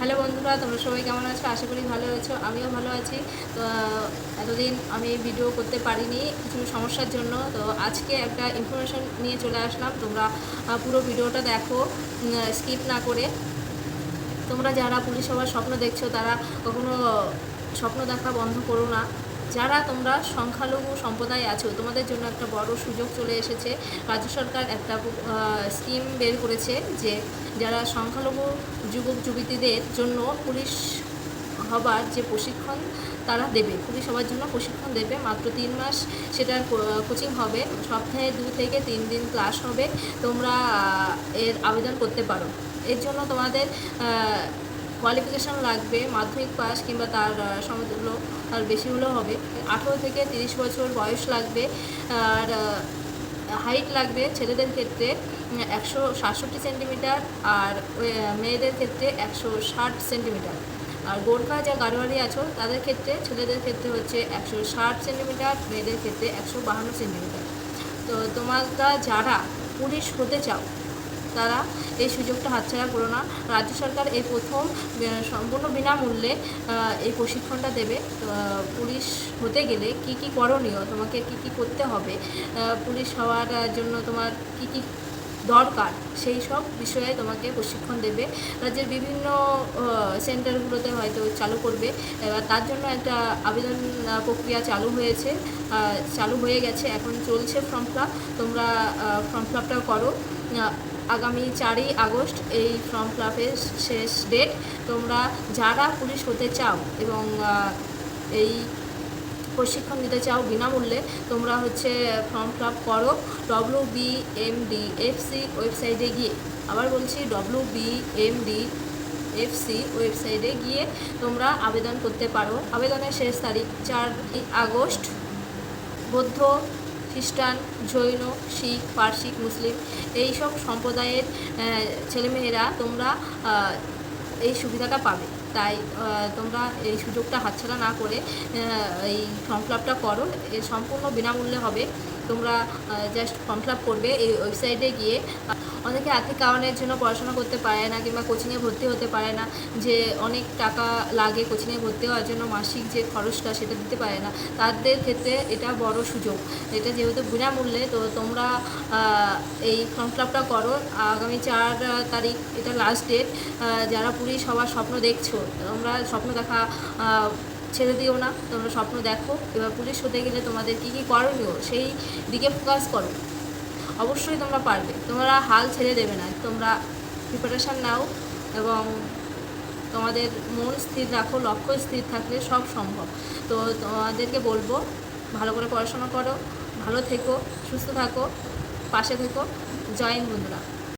Hello বন্ধুরা, তোমরা সবাই কেমন আছো? আশা করি ভালো আছো, আমিও ভালো আছি। তো, এতদিন আমি ভিডিও করতে পারিনি কিছু সমস্যার জন্য। তো, আজকে একটা ইনফরমেশান নিয়ে চলে আসলাম। তোমরা পুরো ভিডিওটা দেখো স্কিপ না করে। তোমরা যারা পুলিশ হওয়ার স্বপ্ন দেখছ, তারা কখনো স্বপ্ন দেখা বন্ধ করো না। যারা তোমরা সংখ্যালঘু সম্প্রদায় আছো, তোমাদের জন্য একটা বড় সুযোগ চলে এসেছে। রাজ্য সরকার একটা স্কিম বের করেছে যে যারা সংখ্যালঘু যুবক যুবতীদের জন্য পুলিশ হবার যে প্রশিক্ষণ তারা দেবে, পুলিশ হওয়ার জন্য প্রশিক্ষণ দেবে। মাত্র তিন মাস সেটার কোচিং হবে, সপ্তাহে দু থেকে তিন দিন ক্লাস হবে। তোমরা এর আবেদন করতে পারো। এর জন্য তোমাদের কোয়ালিফিকেশান লাগবে, মাধ্যমিক পাস কিংবা তার সমতুল্য আর বেশি হলেও হবে। আঠেরো থেকে তিরিশ বছর বয়স লাগবে, আর হাইট লাগবে ছেলেদের ক্ষেত্রে একশো সাতষট্টি সেন্টিমিটার আর মেয়েদের ক্ষেত্রে একশো ষাট সেন্টিমিটার আর গোর্খা যা গাড়োয়ারি আছো, তাদের ক্ষেত্রে, ছেলেদের ক্ষেত্রে হচ্ছে একশো ষাট সেন্টিমিটার মেয়েদের ক্ষেত্রে একশো বাহান্ন সেন্টিমিটার তো তোমরা যারা পুলিশ হতে চাও তারা এই সুযোগটা হাতছাড়া করো না। রাজ্য সরকার এই প্রথম সম্পূর্ণ বিনামূল্যে এই প্রশিক্ষণটা দেবে। পুলিশ হতে গেলে কি কি করণীয়, তোমাকে কি কি করতে হবে পুলিশ হওয়ার জন্য তোমার কি কি দরকার, সেই সব বিষয়ে তোমাকে প্রশিক্ষণ দেবে। রাজ্যের বিভিন্ন সেন্টারগুলোতে হয়তো চালু করবে। এবার তার জন্য একটা আবেদন প্রক্রিয়া চালু হয়েছে চালু হয়ে গেছে, এখন চলছে ফর্ম ফিল তোমরা ফর্ম ফিল করো। আগামী চারই আগস্ট এই ফর্ম ফিল আপের শেষ ডেট। তোমরা যারা পুলিশ হতে চাও এবং এই প্রশিক্ষণ নিতে চাও বিনামূল্যে, তোমরা হচ্ছে ফর্ম ফিল করো W B M D F C ওয়েবসাইটে গিয়ে। আবার বলছি W B M D F C ওয়েবসাইটে গিয়ে তোমরা আবেদন করতে পারো। আবেদনের শেষ তারিখ চার আগস্ট, বৌদ্ধ খ্রিস্টান জৈন শিখ পার্সিক মুসলিম এই সব সম্প্রদায়ের ছেলেমেয়েরা তোমরা এই সুবিধাটা পাবে। তাই তোমরা এই সুযোগটা হাতছাড়া না করে এই ফর্ম ফিল আপটা করো। এ সম্পূর্ণ বিনামূল্যে হবে। তোমরা জাস্ট ফর্ম ফিল আপ করবে এই ওয়েবসাইটে গিয়ে। অনেকে আর্থিক কারণের জন্য পড়াশোনা করতে পারে না কিংবা কোচিংয়ে ভর্তি হতে পারে না। যে অনেক টাকা লাগে কোচিংয়ে ভর্তি হওয়ার জন্য মাসিক যে খরচটা সেটা দিতে পারে না। তাদের ক্ষেত্রে এটা বড় সুযোগ। এটা যেহেতু বিনামূল্যে, তো তোমরা এই ফর্ম ফিল আপটা করো। আগামী চার তারিখ, এটা লাস্ট ডেট যারা পুলিশ সবার স্বপ্ন দেখছ। তোমরা স্বপ্ন দেখা ছেড়ে দিও না। তোমরা স্বপ্ন দেখো। এবার পুলিশ হতে গেলে তোমাদের কী কী করণীয়, সেই দিকে ফোকাস করো। অবশ্যই তোমরা পারবে। তোমরা হাল ছেড়ে দেবে না। তোমরা প্রিপারেশান নাও এবং তোমাদের মন স্থির রাখো। লক্ষ্য স্থির থাকলে সব সম্ভব। তো তোমাদেরকে বলব, ভালো করে পড়াশোনা করো, ভালো থেকো, সুস্থ থাকো, পাশে থেকো। জয় হিন্দ বন্ধুরা।